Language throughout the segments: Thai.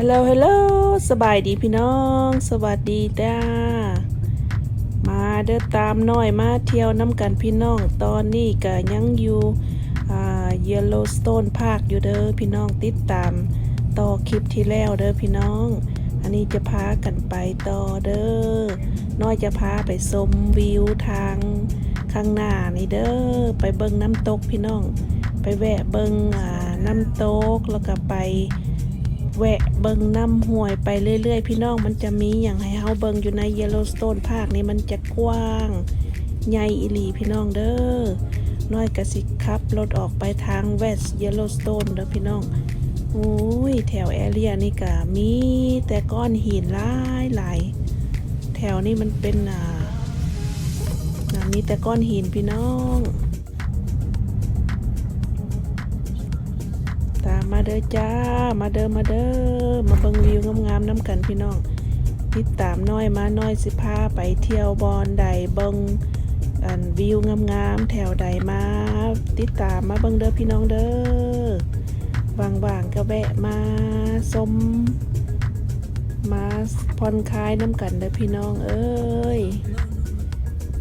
ฮัลโหลฮัลโหลสบายดีพี่น้อง สวัสดีจ้า มาเดินตามน้อยมาเที่ยวน้ำกันพี่น้อง ตอนนี้ก็ยังอยู่อ่าเยลโลสโตนพาร์คอยู่เด้อพี่น้องติดตามต่อคลิปที่แล้วเด้อพี่น้อง อันนี้จะพากันไปต่อเด้อ น้อยจะพาไปชมวิวทางข้างหน้านี่เด้อ ไปเบิ่งน้ำตกพี่น้อง ไปแวะเบิ่งอ่าน้ำตกแล้วก็ไป แวะเบิงน้ำห้วยไปเรื่อยๆ พี่น้องมันจะมีอย่างให้เฮาเบิงอยู่ใน Yellowstone ภาคนี้มันจะกว้างใหญ่อีหลีพี่น้องเด้อน้อยกระสิขับรถออกไปทาง West Yellowstone เด้อพี่น้องโอ้ยแถวแอเรียนี่ก็มีแต่ก้อนหินหลายหลายแถวนี้มันเป็นอ่าอ่ามีแต่ก้อนหินพี่น้อง มมาเด้อจ้า มาเด้อมาเด้อมาเบิ่งวิวงามๆน้ำกันพี่น้องติดตามน้อยมาน้อยสิพาไปเที่ยวบอนใดเบิ่งอันวิวงามๆแถวใดมา ติดตามมาเบิ่งเด้อพี่น้องเด้อว่างๆก็แวะมาชมมาผ่อนคลายน้ำกันเด้อพี่น้องเอ้ย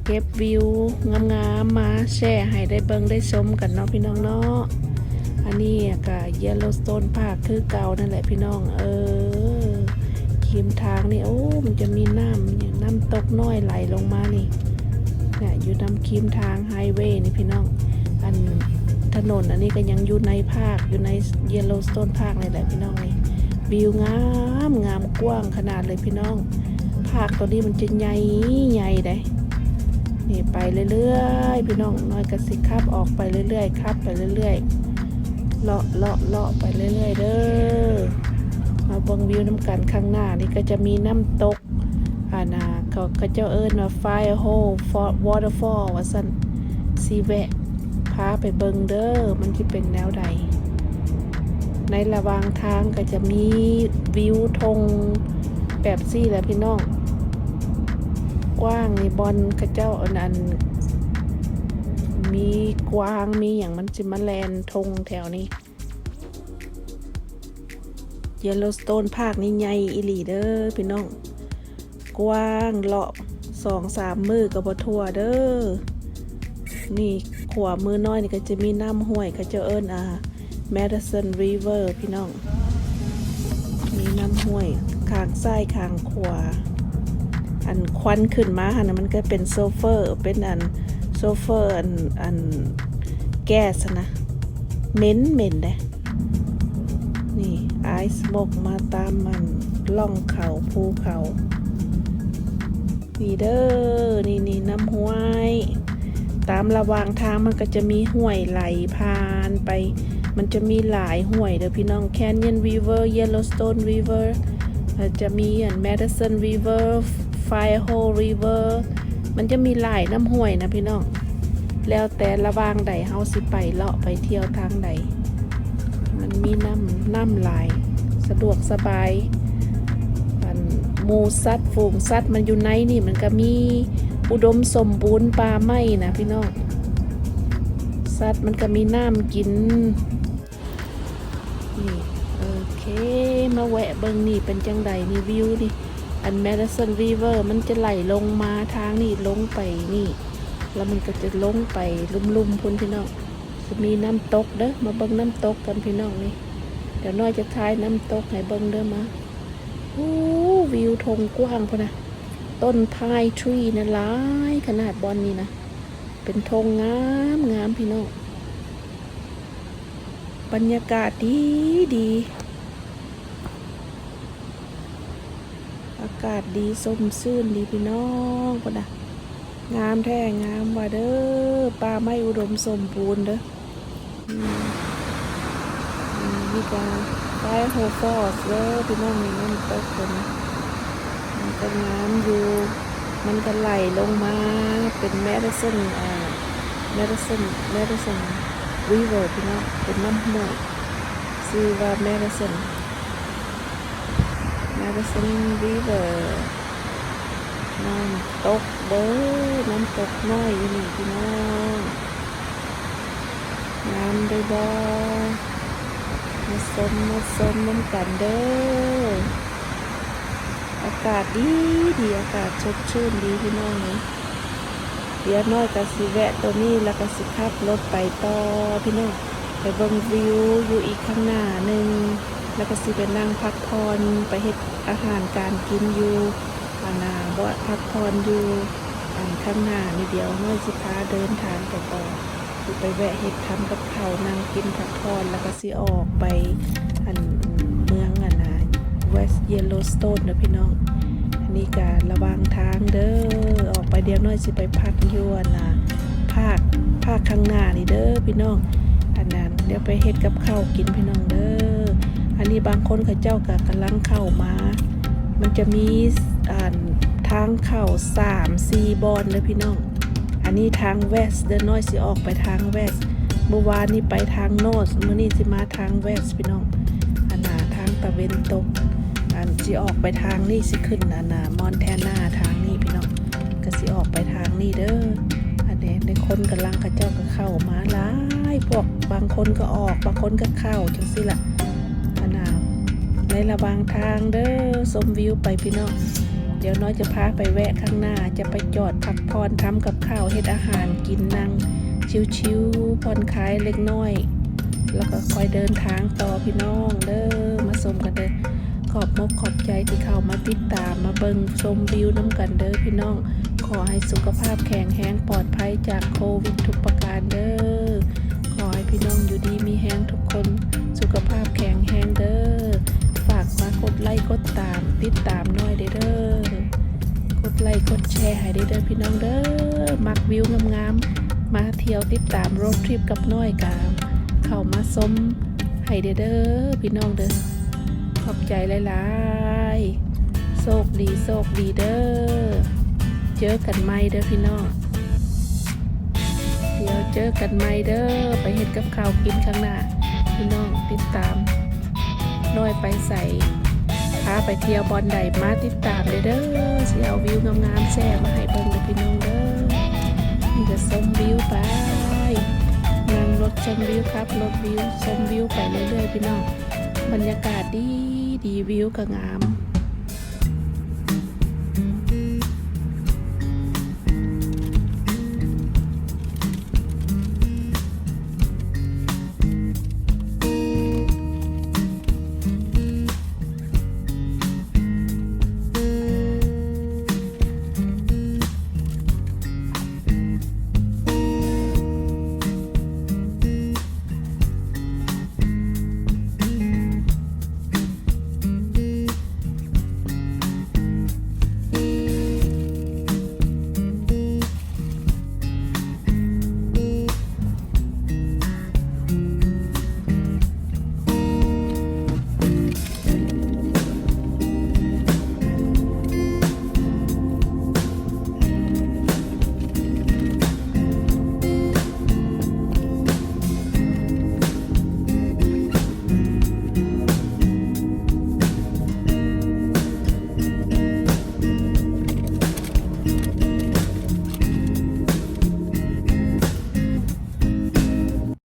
เก็บวิวงามๆมาแชร์ให้ได้เบิ่งได้ชมกันเนาะพี่น้องเนาะ อันนี้ก็เยลโลสโตนภาคคือเก่านั่นแหละพี่น้อง เออขีมทางนี่โอ้ มันจะมีน้ำอย่างน้ำตกน้อยไหลลงมานี่เนี่ยอยู่นำคีมทางไฮเวย์นี่พี่น้อง อันถนนอันนี้ก็ยังอยู่ในภาคอยู่ในเยลโลสโตนภาคนี่แหละพี่น้องนี่วิวงามงามกว้างขนาดเลยพี่น้อง ภาคตัวนี้มันจะใหญ่ใหญ่ได้นี่ไปเรื่อยๆ พี่น้องน้อยกระสิขับออกไปเรื่อยๆครับไปเรื่อยๆ เลาะเลาะเลาะไปเรื่อยๆเด้อมาเบิ่งวิวน้ำกันข้างหน้านี่ก็จะมีน้ำตกอานาเขาก็เจ้าเอิญว่า Fire Hole for Waterfall ว่าสันสีแวะพาไปเบิ่งเด้อมันที่เป็นแนวใด ในระวางทางก็จะมีวิวธงแบบซี่แหละพี่น้อง กว้างในบอลกระเจ้าอันนั้น มีกวางมีอย่างมันจิมาแลนทงแถวนี้เยลโลสโตนภาคนี้ใหญ่อีหลีเด้อพี่น้อง กว้างเลาะสองสามมือกับบทัวเด้อนี่ขวามือน้อยนี่ก็จะมีน้ำห้วยเขาเจะเอิญอ่า Madison River พี่น้อง มีน้ำห้วยขางซ้ายขางขวา อันควันขึ้นมาฮะนะมันก็เป็นโซเฟอร์เป็นอัน โซเฟอร์อันอันแก๊สนะเหม็นเหม็นเลยนี่ไอซ์มกมาตามมันล่องเขาภูเขานี่เด้อนี่นี่น้ำห้วย ตามระวางทางมันก็จะมีห้วยไหลผ่านไป มันจะมีหลายห้วยเด้อพี่น้อง Canyon River Yellowstone River อาจจะมีอัน Madison River Firehole River มันจะมีหลายน้ำห้วยนะพี่น้อง แล้วแต่ละวางใดเฮาสิไปเลาะไปเที่ยวทางใด มันมีน้ำน้ำหลาย สะดวกสบายอันมูสัตว์ฝูงสัตว์มันอยู่ในนี่มันก็มีอุดมสมบูรณ์ป่าไม้นะพี่น้อง สัตว์มันก็มีน้ำกิน นี่โอเค มาแวะเบิงนี่เป็นจังใดนี่วิวนี่ อัน Madison River มันจะไหลลงมาทางนี่ลงไปนี่ แล้วมันก็จะลงไปลุ่มๆพุ่นพี่น้องจะมีน้ำตกเด้อมาเบิ่งน้ำตกกันพี่น้องนี่เดี๋ยวน้อยจะทายน้ำตกให้เบิ่งเด้อมาโอ้วิวทงกว้างพุ่นะต้นพายทรีนะหลายขนาดบอลนี่นะ เป็นธงงามงามพี่น้อง บรรยากาศดีดี อากาศดีส้มซื่นดีพี่น้องคนน่ะงามแท้งามว่าเด้อป่าไม้อุดมสมบูรณ์เด้อนี่ก็ใต้โฮฟอสเด้อพี่น้องนี่มันตกคนนมันก็งามอยู่ มันก็ไหลลงมาเป็นแมดิสันอ่าแมดิสันแมดิสันริเวอร์พี่น้องเป็นน้ำห้วยชื่อว่าแมดิสัน Madison River น้ำตกเด้อน้ำตกน้อยอยู่นี่พี่น้องน้ำได้บ่มาสมมาสมน้ำกันเด้ออากาศดีดีอากาศสดชื่นดีพี่น้องเลยเดี๋ยวน้อยก็สิแวะตัวนี้แล้วก็สิขับรถไปต่อพี่น้องไปเบิ่งวิวอยู่อีกข้างหน้าหนึ่ง แล้วก็สิไปนั่งพักผ่อนไปเฮ็ดอาหารการกินอยู่อานาบ่พักผ่อนอยู่อันข้างหน้านี่เดียวน้อยสิพาเดินทางไปต่อสิไปแวะเฮ็ดทำกับข้านั่งกินพักผ่อนแล้วก็สิออกไปอันเมืองอันนะ West Yellowstone เด้อพี่น้องอันนี้การระวังทางเด้อออกไปเดียวน้อยสิไปพักยวนนะภาคภาคข้างหน้านี่เด้อพี่น้องอันนั้นเดี๋ยวไปเฮ็ดกับข้าวกินพี่น้องเด้อ นนี้บางคนเขาเจ้าก็กำลังเข้ามา มันจะมีอ่านทางเข้าสามสี่บอนเด้อพี่น้อง อันนี้ทางเวสเดินน้อยสิออกไปทางเวสเมื่อวานนี้ไปทางโนสมื้อนี้สิมาทางเวสพี่น้องอันน่ะทางตะเวนตก อันสิออกไปทางนี่สิขึ้นอันน่ะมอนแทนาทางนี้พี่น้องก็สิออกไปทางนี้เด้ออันนี้ในคนกำลังเขาเจ้าก็เข้ามาหลายพวกบางคนก็ออก บางคนก็เข้าจังสิละ่ะ ระหว่างทางเด้อชมวิวไปพี่น้อง เดี๋ยวน้อยจะพาไปแวะข้างหน้าจะไปจอดพักผ่อนทำกับข้าวเฮ็ดอาหารกินนั่งชิวๆผ่อนคลายเล็กน้อย แล้วก็คอยเดินทางต่อพี่น้องเด้อมาชมกันเด้อขอบมกขอบใจที่เข้ามาติดตามมาเบิ่งชมวิวน้ำกันเด้อพี่น้อง ขอให้สุขภาพแข็งแรงปลอดภัยจากโควิดทุกประการเด้อขอให้พี่น้องอยู่ดีมีแห้งทุกคน สุขภาพแข็งแรงเด้อ กมากดไลค์กดตามติดตามน่อยเด้อกดไลค์กดแชร์ให้เด้อพี่น้องเด้อมักวิวงามๆมาเที่ยวติดตามโรดทริปกับน้อยกามเข้ามาสมให้เด้อเด้อพี่น้องเด้อขอบใจหลายๆโชคดีโชคดีเด้อเจอกันใหม่เด้อพี่น้องเดี๋ยวเจอกันใหม่เด้อไปเฮ็ดกับข้าวกินข้างหน้าพี่น้องติดตาม น้อยไปใส่พาไปเที่ยวบอลใดมาติดตามเลยเด้อสิเอาวิวงามๆแช่มาให้เบิ่งเด้อพี่น้องเด้อนี่จะชมวิวไปนั่งรถชมวิวครับรถวิวชมวิวไปเรื่อยๆพี่น้องบรรยากาศดีดีวิวก็งาม